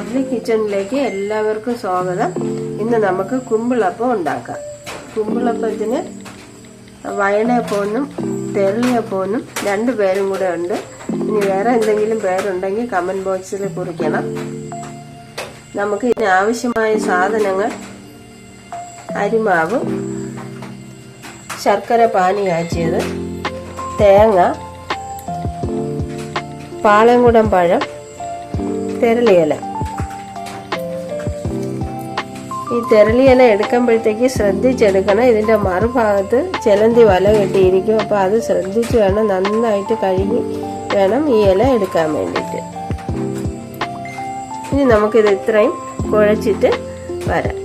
Lovely കിച്ചണിലേക്ക് എല്ലാവർക്കും സ്വാഗതം. ഇന്ന് നമുക്ക് കുമ്പിളപ്പം ഉണ്ടാക്കാം. കുമ്പിളപ്പത്തിന് വയണപ്പോന്നും തെരളിയപ്പോന്നും രണ്ട് പേരും കൂടെ ഉണ്ട്. ഇനി വേറെ എന്തെങ്കിലും പേരുണ്ടെങ്കിൽ കമന്റ് ബോക്സിൽ കുറിക്കണം. നമുക്ക് ഇതിന് ആവശ്യമായ സാധനങ്ങൾ അരിമാവ് ശർക്കര പാനി കാച്ചിയത് തേങ്ങ പാളയംകുടം പഴം തെരളിയില. ഈ തെരളിയില എടുക്കുമ്പോഴത്തേക്ക് ശ്രദ്ധിച്ചെടുക്കണം. ഇതിന്റെ മറുഭാഗത്ത് ചിലന്തി വല കെട്ടിയിരിക്കും. അപ്പോൾ അത് ശ്രദ്ധിച്ച് വേണം നന്നായിട്ട് കഴുകി വേണം ഈ ഇല എടുക്കാൻ വേണ്ടിയിട്ട്. ഇനി നമുക്കിത് ഇത്രയും കുഴച്ചിട്ട് വരാം.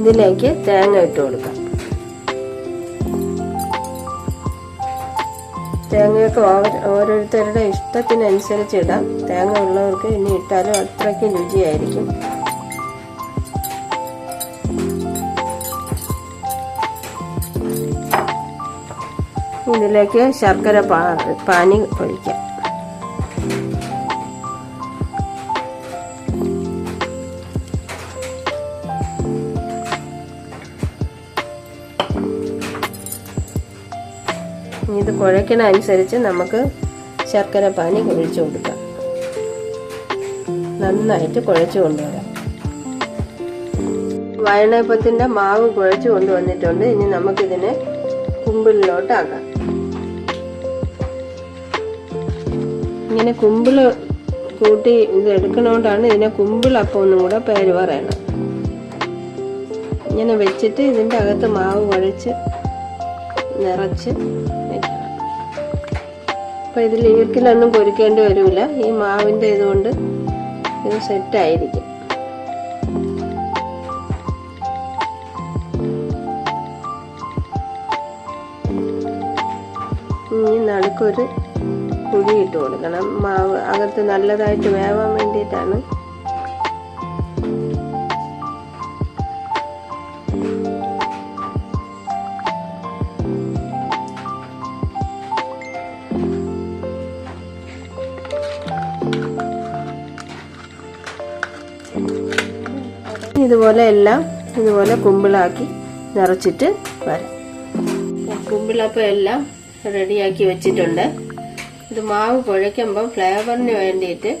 ഇതിലേക്ക് തേങ്ങ ഇട്ട് കൊടുക്കാം. തേങ്ങയൊക്കെ ഓരോരുത്തരുടെ ഇഷ്ടത്തിനനുസരിച്ച് ഇടാം തേങ്ങ ഉള്ളവർക്ക് ഇനി ഇട്ടാലും അത്രയ്ക്ക് രുചിയായിരിക്കും. ഇതിലേക്ക് ശർക്കര പാ പാനി ഒഴിക്കാം. ഇത് കുഴക്കണ അനുസരിച്ച് നമുക്ക് ശർക്കര പാനി കുഴിച്ചു കൊടുക്കാം. നന്നായിട്ട് കുഴച്ചു കൊണ്ടുവരാം. വയണപ്പത്തിന്റെ മാവ് കുഴച്ചു കൊണ്ടുവന്നിട്ടുണ്ട്. ഇനി നമുക്കിതിനെ കുമ്പിളിലോട്ടാക്കാം. ഇങ്ങനെ കുമ്പിൾ കൂട്ടി ഇത് എടുക്കണോണ്ടാണ് ഇതിനെ കുമ്പിളപ്പം ഒന്നും കൂടെ പേര് പറയണം. ഇങ്ങനെ വെച്ചിട്ട് ഇതിന്റെ അകത്ത് മാവ് കുഴച്ച് നിറച്ച് വെക്കണം അപ്പം ഇതിൽ ഈർക്കിലൊന്നും പൊരിക്കേണ്ടി വരില്ല ഈ മാവിന്റെ ഇതുകൊണ്ട് ഇത് സെറ്റായിരിക്കും. ഇനി നടുക്കൊരു കുഴി ഇട്ട് കൊടുക്കണം. മാവ് അകത്ത് നല്ലതായിട്ട് വേവാൻ വേണ്ടിയിട്ടാണ് ഇതുപോലെ എല്ലാം ഇതുപോലെ കുമ്പിളാക്കി നിറച്ചിട്ട് വരാം. കുമ്പിളപ്പം എല്ലാം റെഡിയാക്കി വെച്ചിട്ടുണ്ട്. ഇത് മാവ് കുഴയ്ക്കുമ്പോൾ ഫ്ലേവറിന് വേണ്ടിയിട്ട്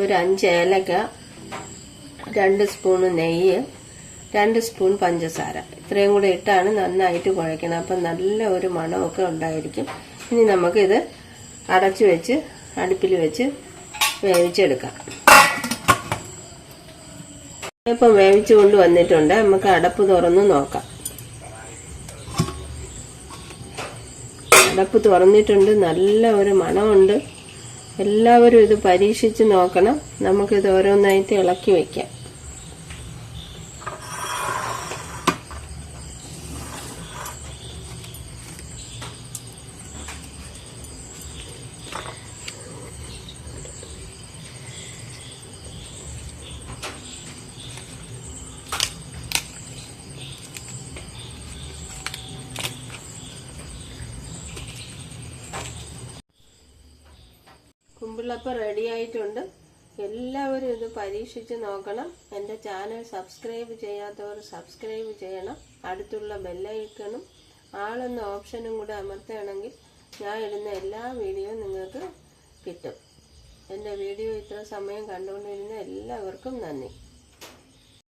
ഒരു അഞ്ച് ഏലക്ക രണ്ട് സ്പൂൺ നെയ്യ് രണ്ട് സ്പൂൺ പഞ്ചസാര. ഇത്രയും കൂടെ ഇട്ടാണ് നന്നായിട്ട് കുഴയ്ക്കണം. അപ്പം നല്ല ഒരു മണമൊക്കെ ഉണ്ടായിരിക്കും. ഇനി നമുക്കിത് അടച്ചു വെച്ച് അടുപ്പിൽ വെച്ച് വേവിച്ചെടുക്കാം. ഇപ്പം വേവിച്ചു കൊണ്ട് വന്നിട്ടുണ്ട്. നമുക്ക് അടപ്പ് തുറന്ന് നോക്കാം. അടപ്പ് തുറന്നിട്ടുണ്ട്. നല്ല ഒരു മണമുണ്ട്. എല്ലാവരും ഇത് പരീക്ഷിച്ച് നോക്കണം. നമുക്കിത് ഓരോന്നായിട്ട് ഇളക്കി വെക്കാം. കുമ്പിളപ്പം റെഡി ആയിട്ടുണ്ട്. എല്ലാവരും ഇത് പരീക്ഷിച്ച് നോക്കണം. എന്റെ ചാനൽ സബ്സ്ക്രൈബ് ചെയ്യാത്തവർ സബ്സ്ക്രൈബ് ചെയ്യണം. അടുത്തുള്ള ബെല്ലൈക്കണും ആളെന്ന ഓപ്ഷനും കൂടെ അമർത്തുകയാണെങ്കിൽ ഞാൻ ഇടുന്ന എല്ലാ വീഡിയോയും നിങ്ങൾക്ക് കിട്ടും. എന്റെ വീഡിയോ ഇത്ര സമയം കണ്ടുകൊണ്ടിരുന്ന എല്ലാവർക്കും നന്ദി.